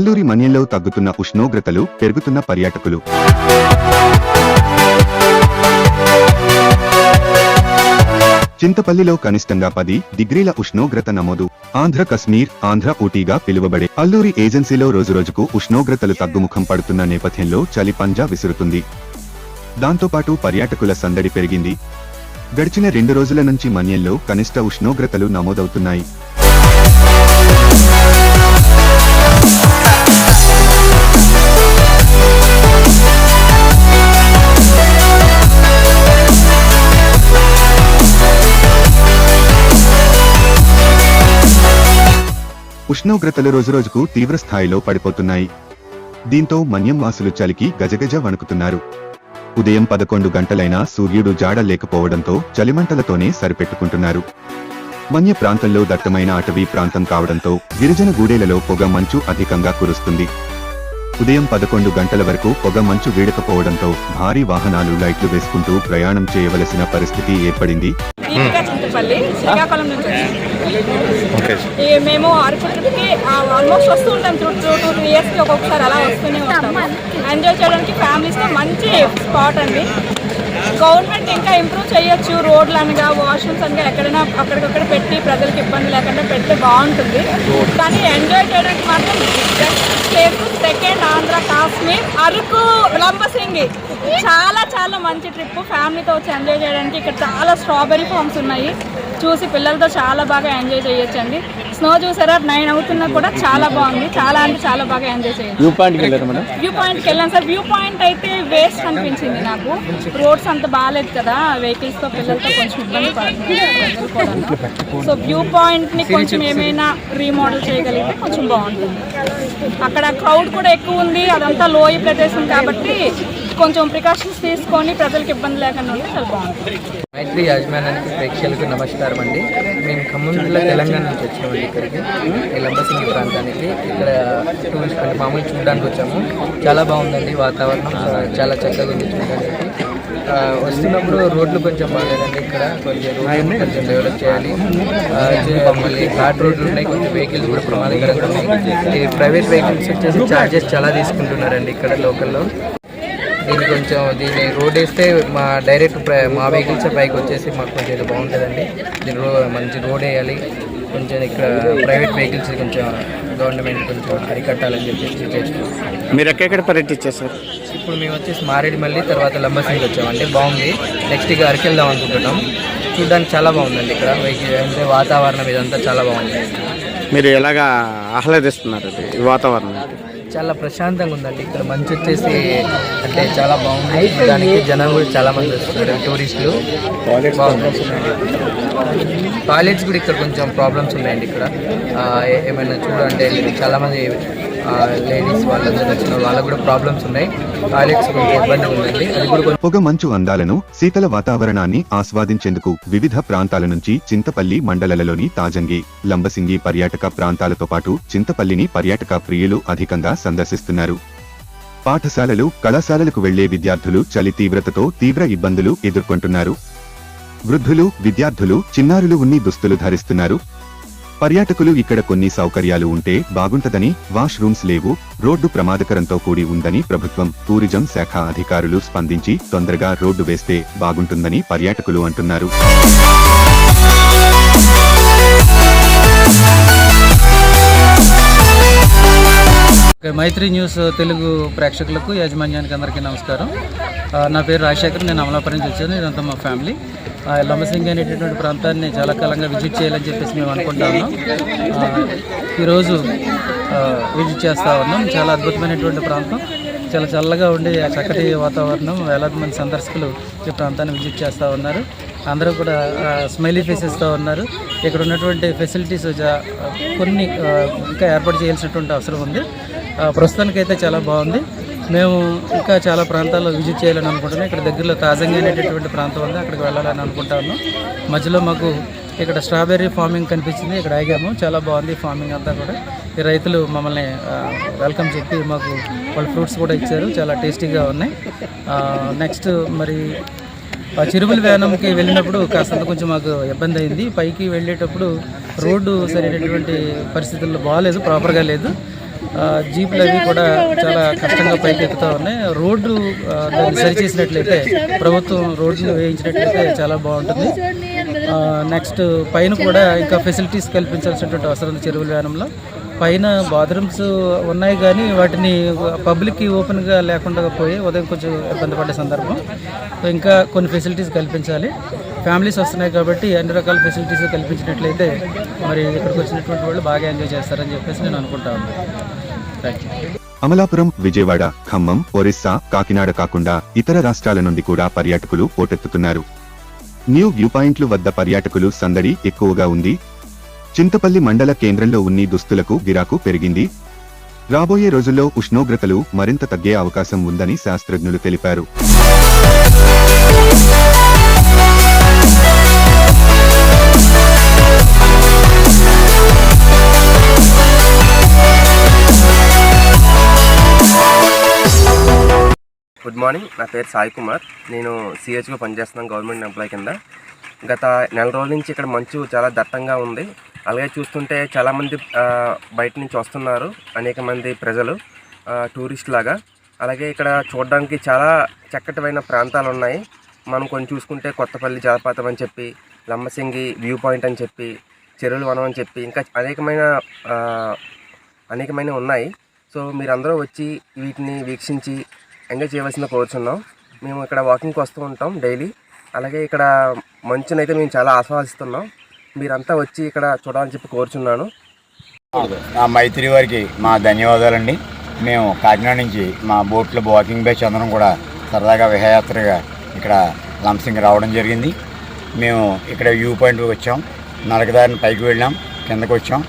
అల్లూరి మన్యంలో తగ్గుతున్న ఉష్ణోగ్రతలు పెరుగుతున్న పర్యాటకులు. చింతపల్లిలో కనిష్టంగా పది డిగ్రీల ఉష్ణోగ్రత నమోదు. ఆంధ్ర కశ్మీర్ ఆంధ్ర ఊటీగా పిలువబడే అల్లూరి ఏజెన్సీలో రోజురోజుకు ఉష్ణోగ్రతలు తగ్గుముఖం పడుతున్న నేపథ్యంలో చలి పంజా విసురుతుంది. దాంతోపాటు పర్యాటకుల సందడి పెరిగింది. గడిచిన రెండు రోజుల నుంచి మన్యంలో కనిష్ట ఉష్ణోగ్రతలు నమోదవుతున్నాయి. ఉష్ణోగ్రతలు రోజురోజుకు తీవ్ర స్థాయిలో పడిపోతున్నాయి. దీంతో మన్యం వాసులు చలికి గజగజ వణుకుతున్నారు. ఉదయం పదకొండు గంటలైనా సూర్యుడు జాడ లేకపోవడంతో చలిమంటలతోనే సరిపెట్టుకుంటున్నారు. మన్య ప్రాంతంలో దట్టమైన అటవీ ప్రాంతం కావడంతో గిరిజన గూడేలలో పొగ మంచు అధికంగా కురుస్తుంది. ఉదయం పదకొండు గంటల వరకు పొగ మంచు వీడకపోవడంతో భారీ వాహనాలు లైట్లు వేసుకుంటూ ప్రయాణం చేయవలసిన పరిస్థితి ఏర్పడింది. Hmm. చింతపల్లి శ్రీకాకుళం నుంచి వచ్చాము. మేము అరకు ట్రిప్కి ఆల్మోస్ట్ వస్తూ ఉంటాం. టూ టూ టూ త్రీ ఇయర్స్కి ఒక్కొక్కసారి అలా వస్తూనే ఉంటాము. ఎంజాయ్ చేయడానికి ఫ్యామిలీస్తో మంచి స్పాట్ అండి. గవర్నమెంట్ ఇంకా ఇంప్రూవ్ చేయొచ్చు. రోడ్లు అనగా వాష్రూమ్స్ అనగా ఎక్కడైనా అక్కడికక్కడ పెట్టి ప్రజలకు ఇబ్బంది లేకుండా పెడితే బాగుంటుంది. కానీ ఎంజాయ్ చేయడానికి మాత్రం ప్లేస్ సెకండ్ ఆంధ్ర కాశ్మీర్ అరకు లంబసింగి. చాలా చాలా మంచి ట్రిప్. ఫ్యామిలీతో వచ్చి ఎంజాయ్ చేయడానికి ఇక్కడ చాలా స్ట్రాబెరీ ఫామ్స్ ఉన్నాయి. చూసి పిల్లలతో చాలా బాగా ఎంజాయ్ చేయొచ్చండి. స్నో చూసారా? నైన్ అవుతున్నా కూడా చాలా బాగుంది. చాలా అంటే చాలా బాగా ఎంజాయ్ చేయొచ్చు. వ్యూ పాయింట్కి వ్యూ పాయింట్కి వెళ్ళాను సార్. వ్యూ పాయింట్ అయితే వేస్ట్ అనిపించింది నాకు. రోడ్స్ అంత బాగాలేదు కదా. వెహికల్స్తో పిల్లలతో కొంచెం ఇబ్బంది పడుతుంది. సో వ్యూ పాయింట్ని కొంచెం ఏమైనా రీమోడల్ చేయగలిగితే కొంచెం బాగుంటుంది. అక్కడ క్రౌడ్ కూడా ఎక్కువ ఉంది. అదంతా లోయ ప్రదేశం కాబట్టి కొంచెం ప్రికాషన్స్ తీసుకొని ప్రజలకు ఇబ్బంది లేకుండా ఉంటే చాలా బాగుంటుంది. మైత్రి యాజమాన్యానికి ప్రేక్షకులకు నమస్కారం అండి. మేము ఖమ్మం జిల్లా తెలంగాణ నుంచి వచ్చినామండి ఇక్కడికి. ఈ లంబసింగి ప్రాంతానికి. ఇక్కడ టూరిస్ట్ అంటే మామూలు చూడడానికి వచ్చాము. చాలా బాగుందండి వాతావరణం. చాలా చక్కగా ఉంది చూడడానికి. ఆ, వస్తున్నప్పుడు రోడ్లు కొంచెం బాగాలేదండి ఇక్కడ. కొంచెం రోడ్లు కొంచెం డెవలప్ చేయాలి. మమ్మల్ని ఫ్లాట్ మళ్ళీ ఘాట్ రోడ్లు ఉన్నాయి. కొంచెం వెహికల్స్ కూడా ప్రమాదకరంగా ఉన్నాయి. ప్రైవేట్ వెహికల్స్ వచ్చేసి ఛార్జెస్ చాలా తీసుకుంటున్నారండి ఇక్కడ లోకల్లో దీన్ని కొంచెం దీన్ని రోడ్ వేస్తే మా డైరెక్ట్ మా వెహికల్స్ పైకి వచ్చేసి మాకు కొంచెం ఇది బాగుంటుందండి. దీని రో మంచి రోడ్ వేయాలి. కొంచెం ఇక్కడ ప్రైవేట్ వెహికల్స్ కొంచెం గవర్నమెంట్ కొంచెం అరికట్టాలని చెప్పేసి మీరు ఎక్కడెక్కడ పర్యటించారు? సార్ ఇప్పుడు మేము వచ్చేసి మారేడుమల్లి తర్వాత లంబసింగి వచ్చామండి. బాగుంది. నెక్స్ట్ ఇక అరకు వెళ్దాం అనుకుంటున్నాం. చూడడానికి చాలా బాగుందండి ఇక్కడ. వెహికల్ అంటే వాతావరణం ఇదంతా చాలా బాగుంది. మీరు ఎలాగా ఆహ్లాదిస్తున్నారు ఈ వాతావరణం చాలా ప్రశాంతంగా ఉందండి. ఇక్కడ మంచి వచ్చేసి అంటే చాలా బాగుంది. దానికి జనం కూడా చాలా మంది వస్తున్నారు టూరిస్టులు. టాయిలెట్స్ కూడా ఇక్కడ కొంచెం ప్రాబ్లమ్స్ ఉన్నాయండి ఇక్కడ. ఏమైనా చూడండి చాలా మంది లేడీస్ వాళ్ళందరూ వచ్చిన వాళ్ళకు కూడా ప్రాబ్లమ్స్ ఉన్నాయి. టాయిలెట్స్ కొంచెం ఇబ్బంది ఉందండి. అది కూడా పొగ మంచు అందాలను శీతల వాతావరణాన్ని ఆస్వాదించేందుకు వివిధ ప్రాంతాల నుంచి చింతపల్లి మండలాలలోని తాజంగి లంబసింగి పర్యాటక ప్రాంతాలతో పాటు చింతపల్లిని పర్యాటక ప్రియులు అధికంగా సందర్శిస్తున్నారు. పాఠశాలలు కళాశాలలకు వెళ్ళే విద్యార్థులు చలి తీవ్రతతో తీవ్ర ఇబ్బందులు ఎదుర్కొంటున్నారు. వృద్ధులు విద్యార్థులు చిన్నారులు ఉన్ని దుస్తులు ధరిస్తున్నారు. పర్యాటకులు ఇక్కడ కొన్ని సౌకర్యాలు ఉంటే బాగుంటదని వాష్ రూమ్స్ లేవు రోడ్డు ప్రమాదకరంతో కూడి ఉందని ప్రభుత్వం టూరిజం శాఖ అధికారులు స్పందించి తొందరగా రోడ్డు వేస్తే బాగుంటుందని పర్యాటకులు అంటున్నారు. మైత్రి న్యూస్ తెలుగు ప్రేక్షకులకు యాజమాన్యానికి అందరికీ నమస్కారం. నా పేరు రాజశేఖర్ నేను అమలాపురం నుంచి వచ్చాను. ఇదంతా మా ఫ్యామిలీ. ఆ, అనేటటువంటి ప్రాంతాన్ని చాలా కాలంగా విజిట్ చేయాలని చెప్పేసి మేము అనుకుంటా ఉన్నాం. ఈరోజు విజిట్ చేస్తూ ఉన్నాం. చాలా అద్భుతమైనటువంటి ప్రాంతం. చాలా చల్లగా ఉండే ఆ చక్కటి వాతావరణం వేలాది మంది సందర్శకులు ఈ ప్రాంతాన్ని విజిట్ చేస్తూ ఉన్నారు. అందరూ కూడా స్మైలీ ఫేసెస్తో ఉన్నారు. ఇక్కడ ఉన్నటువంటి ఫెసిలిటీస్ కొన్ని ఇంకా ఏర్పాటు చేయాల్సినటువంటి అవసరం ఉంది. ప్రస్తుతానికైతే చాలా బాగుంది. మేము ఇంకా చాలా ప్రాంతాల్లో విజిట్ చేయాలని అనుకుంటున్నాం. ఇక్కడ దగ్గరలో తాజంగా అనేటటువంటి ప్రాంతం ఉంది. అక్కడికి వెళ్ళాలని అనుకుంటా ఉన్నాం మధ్యలో మాకు ఇక్కడ స్ట్రాబెర్రీ ఫార్మింగ్ కనిపించింది. ఇక్కడ ఆగాము. చాలా బాగుంది ఫార్మింగ్ అంతా కూడా. ఈ రైతులు మమ్మల్ని వెల్కమ్ చెప్పి మాకు వాళ్ళ ఫ్రూట్స్ కూడా ఇచ్చారు. చాలా టేస్టీగా ఉన్నాయి. నెక్స్ట్ మరి ఆ వ్యానంకి వెళ్ళినప్పుడు కాస్తంత కొంచెం మాకు ఇబ్బంది అయింది. పైకి వెళ్ళేటప్పుడు రోడ్డు సరైనటువంటి పరిస్థితుల్లో బాగాలేదు ప్రాపర్గా లేదు. జీపులు అవి కూడా చాలా కష్టంగా పైకి ఎక్కుతూ ఉన్నాయి. రోడ్డు దాన్ని సరి చేసినట్లయితే ప్రభుత్వం రోడ్లు వేయించినట్లయితే చాలా బాగుంటుంది. నెక్స్ట్ పైన కూడా ఇంకా ఫెసిలిటీస్ కల్పించాల్సినటువంటి అవసరం ఉంది చెరువుల వ్యానంలో. పైన బాత్రూమ్స్ ఉన్నాయి కానీ వాటిని పబ్లిక్కి ఓపెన్గా లేకుండా పోయి ఉదయం కొంచెం ఇబ్బంది పడే సందర్భం. ఇంకా కొన్ని ఫెసిలిటీస్ కల్పించాలి. ఫ్యామిలీస్ వస్తున్నాయి కాబట్టి అన్ని రకాల ఫెసిలిటీస్ కల్పించినట్లయితే మరి ఇక్కడికి వచ్చినటువంటి వాళ్ళు బాగా ఎంజాయ్ చేస్తారని చెప్పేసి నేను అనుకుంటా ఉన్నాను. థ్యాంక్ యూ అమలాపురం విజయవాడ ఖమ్మం ఒరిస్సా కాకినాడ కాకుండా ఇతర రాష్ట్రాల నుండి కూడా పర్యాటకులు పోటెత్తుతున్నారు న్యూ వ్యూ పాయింట్లు వద్ద పర్యాటకులు సందడి ఎక్కువగా ఉంది. చింతపల్లి మండల కేంద్రంలో ఉన్ని దుస్తులకు గిరాకు పెరిగింది. రాబోయే రోజుల్లో ఉష్ణోగ్రతలు మరింత తగ్గే అవకాశం ఉందని శాస్త్రజ్ఞులు తెలిపారు. Good morning. నా పేరు సాయి కుమార్. నేను సిహెచ్గా పనిచేస్తున్నాను గవర్నమెంట్ ఎంప్లాయ్ కింద. గత నెల రోజుల నుంచి ఇక్కడ మంచు చాలా దట్టంగా ఉంది. అలాగే చూస్తుంటే చాలామంది బయట నుంచి వస్తున్నారు. అనేక మంది ప్రజలు టూరిస్ట్ లాగా. అలాగే ఇక్కడ చూడడానికి చాలా చక్కటివైన ప్రాంతాలు ఉన్నాయి. మనం కొన్ని చూసుకుంటే కొత్తపల్లి జలపాతం అని చెప్పి లంబసింగి వ్యూ పాయింట్ అని చెప్పి చెరువుల వనం అని చెప్పి ఇంకా అనేకమైన అనేకమైన అనేకమైనవి ఉన్నాయి. సో మీరందరూ వచ్చి వీటిని వీక్షించి ఎంజాయ్ చేయవలసింది కోరుచున్నాం. మేము ఇక్కడ వాకింగ్కి వస్తూ ఉంటాం డైలీ అలాగే ఇక్కడ మంచునైతే మేము చాలా ఆస్వాదిస్తున్నాం. మీరంతా వచ్చి ఇక్కడ చూడాలని చెప్పి కోరుచున్నాను. ఆ మైత్రి వారికి మా ధన్యవాదాలండి. మేము కాకినాడ నుంచి మా బోట్లో వాకింగ్ బ్యాచ్ అందరం కూడా సరదాగా విహాయాత్రగా ఇక్కడ లంసింగ్ రావడం జరిగింది. మేము ఇక్కడ వ్యూ పాయింట్ వచ్చాం. నరకదారిని పైకి వెళ్ళాం. కిందకు వచ్చాం.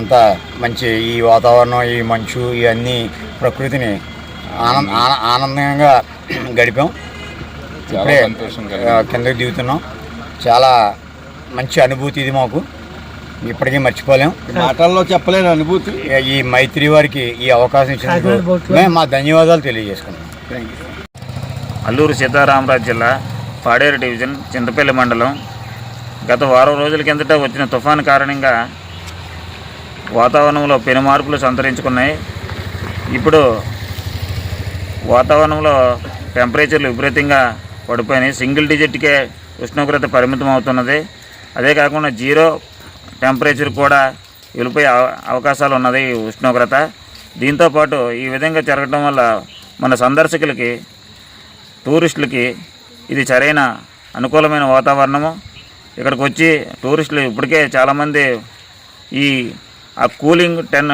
అంతా మంచి ఈ వాతావరణం ఈ మంచు ఇవన్నీ ప్రకృతిని ఆనంద ఆన- ఆనందంగా గడిపాం. ఇప్పుడే కిందకి దిగుతున్నాం. చాలా మంచి అనుభూతి ఇది మాకు. ఇప్పటికీ మర్చిపోలేం. మాటల్లో చెప్పలేని అనుభూతి. ఈ మైత్రి వారికి ఈ అవకాశం ఇచ్చినందుకు మేము మా ధన్యవాదాలు తెలియజేసుకున్నాం అల్లూరు సీతారామరాజు జిల్లా పాడేరు డివిజన్ చింతపల్లి మండలం. గత వారం రోజుల కిందట వచ్చిన తుఫాను కారణంగా వాతావరణంలో పెను మార్పులు సంతరించుకున్నాయి. ఇప్పుడు వాతావరణంలో టెంపరేచర్లు విపరీతంగా పడిపోయినాయి. సింగిల్ డిజిట్కే ఉష్ణోగ్రత పరిమితం అవుతున్నది. అదే కాకుండా జీరో టెంపరేచర్ కూడా వెళ్ళిపోయే అవ- అవకాశాలు ఉన్నది ఈ ఉష్ణోగ్రత. దీంతోపాటు ఈ విధంగా జరగడం వల్ల మన సందర్శకులకి టూరిస్టులకి ఇది సరైన అనుకూలమైన వాతావరణము. ఇక్కడికి వచ్చి టూరిస్టులు ఇప్పటికే చాలామంది ఈ ఆ కూలింగ్ టెన్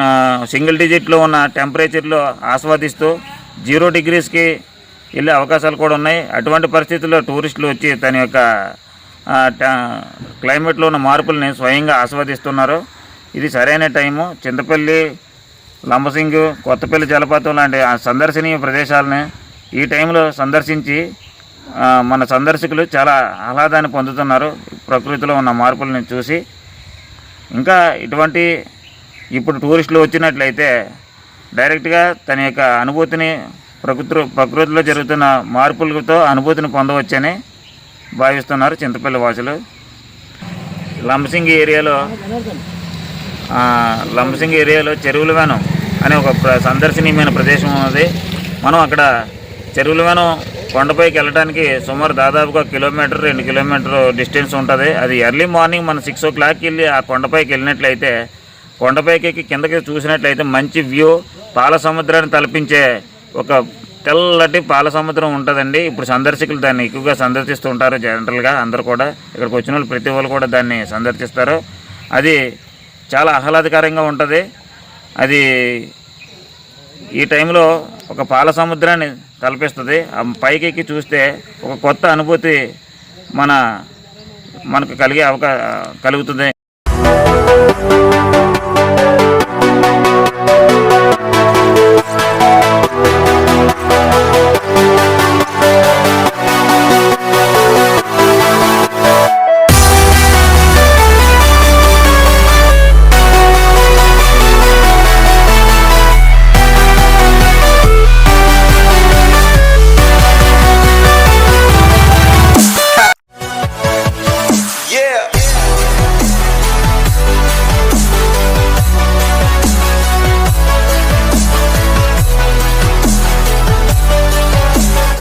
సింగిల్ డిజిట్లో ఉన్న టెంపరేచర్లో ఆస్వాదిస్తూ జీరో డిగ్రీస్కి వెళ్ళే అవకాశాలు కూడా ఉన్నాయి. అటువంటి పరిస్థితుల్లో టూరిస్టులు వచ్చి తన యొక్క క్లైమేట్లో ఉన్న మార్పుల్ని స్వయంగా ఆస్వాదిస్తున్నారు. ఇది సరైన టైము. చింతపల్లి లంబసింగు కొత్తపల్లి జలపాతం లాంటి ఆ సందర్శనీయ ప్రదేశాలని ఈ టైంలో సందర్శించి మన సందర్శకులు చాలా ఆహ్లాదాన్ని పొందుతున్నారు. ప్రకృతిలో ఉన్న మార్పులను చూసి. ఇంకా ఇటువంటి ఇప్పుడు టూరిస్టులు వచ్చినట్లయితే డైరెక్ట్గా తన యొక్క అనుభూతిని ప్రకృతి ప్రకృతిలో జరుగుతున్న మార్పులతో అనుభూతిని పొందవచ్చని భావిస్తున్నారు చింతపల్లి వాసులు. లంబసింగి ఏరియాలో లంబసింగి ఏరియాలో చెరువుల వనం అనే ఒక సందర్శనీయమైన ప్రదేశం ఉన్నది. మనం అక్కడ చెరువుల వనం కొండపైకి వెళ్ళడానికి సుమారు దాదాపుగా కిలోమీటర్ రెండు కిలోమీటర్ డిస్టెన్స్ ఉంటుంది. అది ఎర్లీ మార్నింగ్ మనం సిక్స్ ఓ క్లాక్కి వెళ్ళి ఆ కొండపైకి వెళ్ళినట్లయితే కొండపైకి ఎక్కి కిందకి చూసినట్లయితే మంచి వ్యూ పాల సముద్రాన్ని తలపించే ఒక తెల్లటి పాల సముద్రం ఉంటుందండి. ఇప్పుడు సందర్శకులు దాన్ని ఎక్కువగా సందర్శిస్తూ ఉంటారు జనరల్గా అందరూ కూడా. ఇక్కడికి వచ్చిన వాళ్ళు ప్రతి వాళ్ళు కూడా దాన్ని సందర్శిస్తారు. అది చాలా ఆహ్లాదకరంగా ఉంటుంది. అది ఈ టైంలో ఒక పాల సముద్రాన్ని తలపిస్తుంది. ఆ పైకి ఎక్కి చూస్తే ఒక కొత్త అనుభూతి మన మనకు కలిగే అవకా కలుగుతుంది.